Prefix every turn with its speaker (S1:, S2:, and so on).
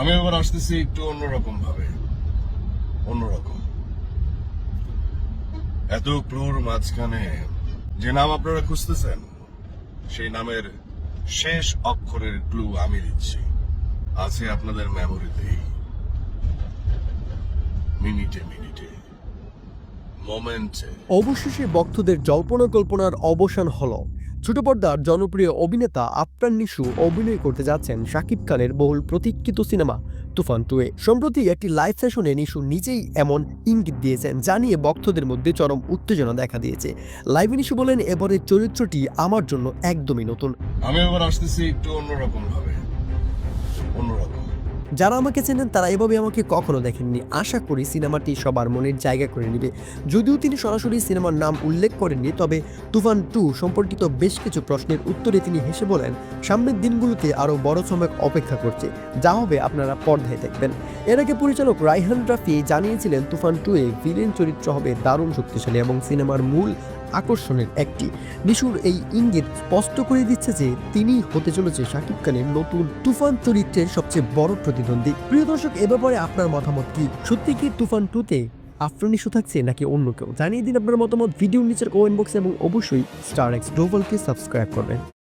S1: আমি এবার আসতেছি একটু অন্যরকম ভাবে। অন্যরকম। এত ক্রুর মাঝখানে যে নাম আপনারা খুঁজতেছেন, সেই নামের শেষ অক্ষরের ক্লু আমি দিচ্ছি। আছে আপনাদের মেমোরিতেই মিনিটে মিনিটে। মোমেন্টে
S2: অবশেষে ভক্তদের জল্পনা কল্পনার অবসান হলো। ছোট পর্দার জনপ্রিয় অভিনেতা আফরান নিশু অভিনয় করতে যাচ্ছেন শাকিব খানের বহুল প্রতীক্ষিত সিনেমা তুফান টুয়ে সম্প্রতি একটি লাইভ সেশনে নিশু নিজেই এমন ইঙ্গিত দিয়েছেন যা নিয়ে ভক্তদের মধ্যে চরম উত্তেজনা দেখা দিয়েছে। লাইভ নিশু বলেন, এবারের চরিত্রটি আমার জন্য একদমই নতুন।
S1: আমি এবার আসতেছি একটু অন্যরকম ভাবে অন্যরকম।
S2: যারা আমাকে চেনেন তারা এভাবে আমাকে কখনো দেখেননি। আশা করি সিনেমাটি সবার মনের জায়গা করে নেবে। যদিও তিনি সরাসরি সিনেমার নাম উল্লেখ করেননি, তবে তুফান টু সম্পর্কিত বেশ কিছু প্রশ্নের উত্তরে তিনি হেসে বলেন, সামনের দিনগুলোতে আরও বড় সময় অপেক্ষা করছে। যা হবে আপনারা পর্দায় দেখবেন। এর আগে পরিচালক রাইহান রাফি জানিয়েছিলেন, তুফান টু এ ভিলেন চরিত্র হবে দারুণ শক্তিশালী এবং সিনেমার মূল আকর্ষণের একটি। নিশুর এই ইঙ্গিত স্পষ্ট করে দিচ্ছে যে তিনি হতে চলেছে শাকিব খানের নতুন তুফান চরিত্রের সবচেয়ে বড় প্রতিদ্বন্দ্বী। প্রিয় দর্শক, এ ব্যাপারে আপনার মতামত কি? সত্যি কি তুফান টুতে আফরান থাকছে নাকি অন্য কেউ? জানিয়ে দিন আপনার মতামত। ভিডিও নিচের কমেন্ট বক্সে এবং অবশ্যই স্টার এক্স গ্লোবালকে সাবস্ক্রাইব করবেন।